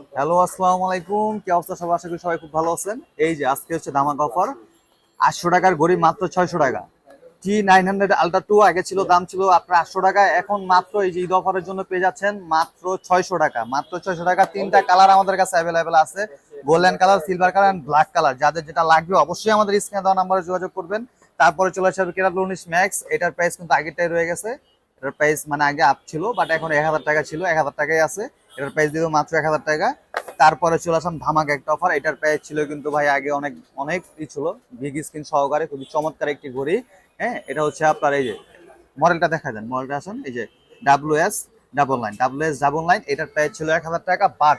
Hello, আসসালামু আলাইকুম। কি অবস্থা সবাই আশা করি সবাই খুব ভালো আছেন। এই যে, আজকে হচ্ছে ধামাক অফার। আটশো টাকার ঘড়ি মাত্র ছয়শো টাকা। T nine hundred ultra two আগে ছিল, দাম ছিল আপনার আটশো টাকা। এখন মাত্র এই যে ঈদ অফারের জন্য পেয়ে যাচ্ছেন মাত্র ছয়শো টাকা। মাত্র ছয়শো টাকা। তিনটা কালার আমাদের কাছে অ্যাভেলেবেল আছে। Golden colour silver colour and black colour যাদের যেটা লাগবে অবশ্যই আমাদের স্ক্রিনে দেওয়া নাম্বারে যোগাযোগ করবেন। তারপরে চলে আসবে কেরাল উনিশ ম্যাক্স এটার প্রাইস কিন্তু আগেরটাই রয়ে গেছে। এটার প্রাইস মানে আগে আপ ছিল বাট এখন এক হাজার টাকা ছিল। এক হাজার টাকাই আছে। এটার প্রাইস দিব মাত্র এক হাজার টাকা। তারপরে চলে আসলাম ধামাকা একটা অফার এটার প্রাইস ছিল কিন্তু ভাই আগে অনেক অনেক ই ছিল। বিগ স্ক্রিন সহকারে, খুবই চমৎকার একটি ঘড়ি। হ্যাঁ এটা হচ্ছে আপনার এই যে মডেলটা দেখা যান মডেলটা আসুন, এই যে W S double line W S double line এটার প্রাইস ছিল এক হাজার টাকা। বাট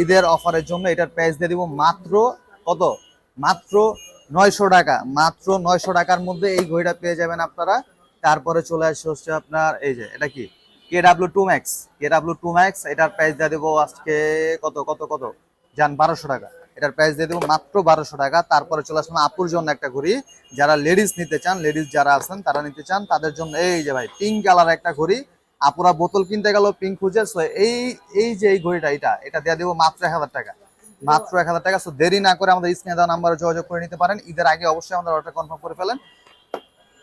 ঈদের অফারের জন্য এটার প্রাইস দিয়ে দিব মাত্র কত? মাত্র নয়শো টাকা। মাত্র নয়শো টাকার মধ্যে এই ঘড়িটা পেয়ে যাবেন আপনারা। তারপরে চলে আসছে হচ্ছে আপনার, এই যে, এটা কি? K W two max K W two max এটার প্রাইস দিয়ে দেবো আজকে কত কত কত? যান বারোশো টাকা। এটার প্রাইস দিয়ে দেবো মাত্র বারোশো টাকা। তারপরে চলে আসলাম আপুর জন্য একটা ঘড়ি। যারা লেডিস নিতে চান লেডিস যারা আছেন, তারা নিতে চান, তাদের জন্য এই যে ভাই পিঙ্ক কালার একটা ঘড়ি। আপুরা বোতল কিনতে গেল পিঙ্ক খুঁজে, so এই এই যে এই ঘড়িটা, এটা এটা দিয়ে দেবো মাত্র এক হাজার টাকা। মাত্র এক হাজার টাকা সো দেরি না করে আমাদের স্ক্রিনে দেওয়া নাম্বারে যোগাযোগ করে নিতে পারেন। ঈদের আগে অবশ্যই আমাদের অর্ডার কনফার্ম করে ফেলেন।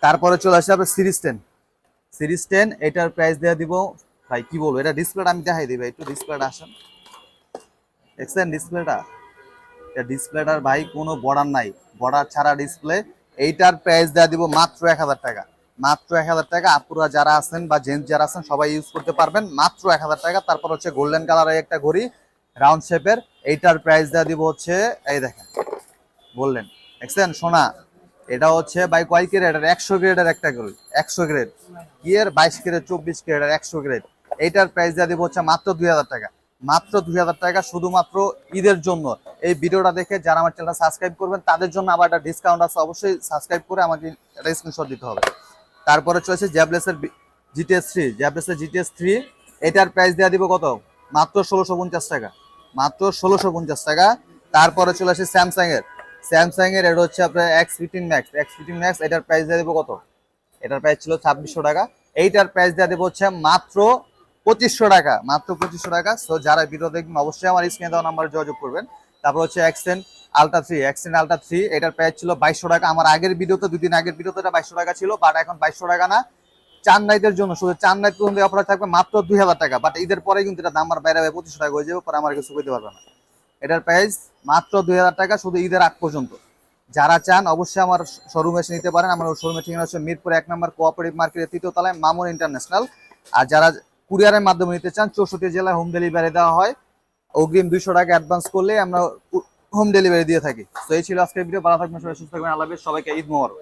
তারপরে চলে আসছে আপনার সিরিজ টেন সিরিজ টেন এটার প্রাইস দেওয়া দিব, ভাই, কি বলব? এটা ডিসপ্লেটা আমি দেখাই ভাই, একটু ডিসপ্লেটা আসেন। দেখছেন ডিসপ্লেটা এটা ডিসপ্লেটার ভাই কোনো বর্ডার নাই। বর্ডার ছাড়া ডিসপ্লে এইটার প্রাইস দেওয়া দিব মাত্র এক হাজার টাকা। মাত্র এক হাজার টাকা, আপুরা যারা আছেন বা জেন্টস যারা আছেন, সবাই ইউজ করতে পারবেন। মাত্র এক হাজার টাকা, তারপর হচ্ছে গোল্ডেন কালারের একটা ঘড়ি রাউন্ড শেপের এইটার প্রাইস দেওয়া দিব হচ্ছে, এই দেখেন বললেন দেখছেন, সোনা? এটা হচ্ছে বাই কয় গ্রেডের একশো গ্রেডের একটা ঘড়ি একশো গ্রেড এর বাইশ গ্রেড চব্বিশ গ্রেডের একশো গ্রেড এইটার প্রাইস দেওয়া দিব হচ্ছে মাত্র দুই হাজার টাকা। মাত্র দুই হাজার টাকা শুধুমাত্র ঈদের জন্য। এই ভিডিওটা দেখে যারা আমার চ্যানেলটা সাবস্ক্রাইব করবেন, তাদের জন্য আবার একটা ডিসকাউন্ট আছে, অবশ্যই সাবস্ক্রাইব করে আমাকে একটা স্ক্রিনশট দিতে হবে। তারপরে চলেছে জ্যাবলেসের জিটিএস থ্রি জ্যাবলেসের জিটিএস থ্রি এটার প্রাইস দেওয়া দিব কত? মাত্র ষোলোশো পঞ্চাশ টাকা। মাত্র ষোলোশো পঞ্চাশ টাকা। তারপরে চলে আসে স্যামসাং এর। স্যামসাং এর এটা হচ্ছে আপনার X fifteen max X fifteen max এটার প্রাইস দিয়ে দেবো কত? এটার প্রাইস ছিল ছাব্বিশশো টাকা। এইটার প্রাইস দিয়ে দেবো হচ্ছে মাত্র পঁচিশশো টাকা। মাত্র পঁচিশশো টাকা। সো যারা ভিডিও দেখবেন, অবশ্যই আমার স্ক্রিনে দেওয়া নাম্বারে যোগাযোগ করবেন। তারপর হচ্ছে Xen ultra three Xen ultra three এটার প্রাইস ছিল বাইশশো টাকা। আমার আগের ভিডিওতে, দুদিন আগের ভিডিওতে এটা বাইশশো টাকা ছিল বাট এখন বাইশশো টাকা না। চার নাইটের জন্য, শুধু চার নাইট পর্যন্ত অফার থাকবে মাত্র দুই হাজার টাকা। বাট ঈদের পরে কিন্তু এটা দাম আর বাইরে পঁচিশশো টাকা হয়ে যাবে, পরে আমার কিছু করতে পারবে না। এটার প্রাইস মাত্র দুই হাজার টাকা, শুধু ঈদের আগ পর্যন্ত। যারা চান, অবশ্যই আমার শোরুমে এসে নিতে পারেন। আমার শোরুমের ঠিকানা হচ্ছে মিরপুর এক নম্বর কোঅপারেটিভ মার্কেটের তৃতীয় তলায় মামুন ইন্টারন্যাশনাল আর যারা কুরিয়ারের মাধ্যমে নিতে চান, চৌষট্টি জেলায় হোম ডেলিভারি দেওয়া হয়। অগ্রিম দুইশো টাকা অ্যাডভান্স করলে আমরা হোম ডেলিভারি দিয়ে থাকি। তো এই ছিল আজকের ভিডিও ভালো থাকবেন, সবাই সুস্থ থাকবেন। আল্লাহ সবাইকে ঈদ মোবারক।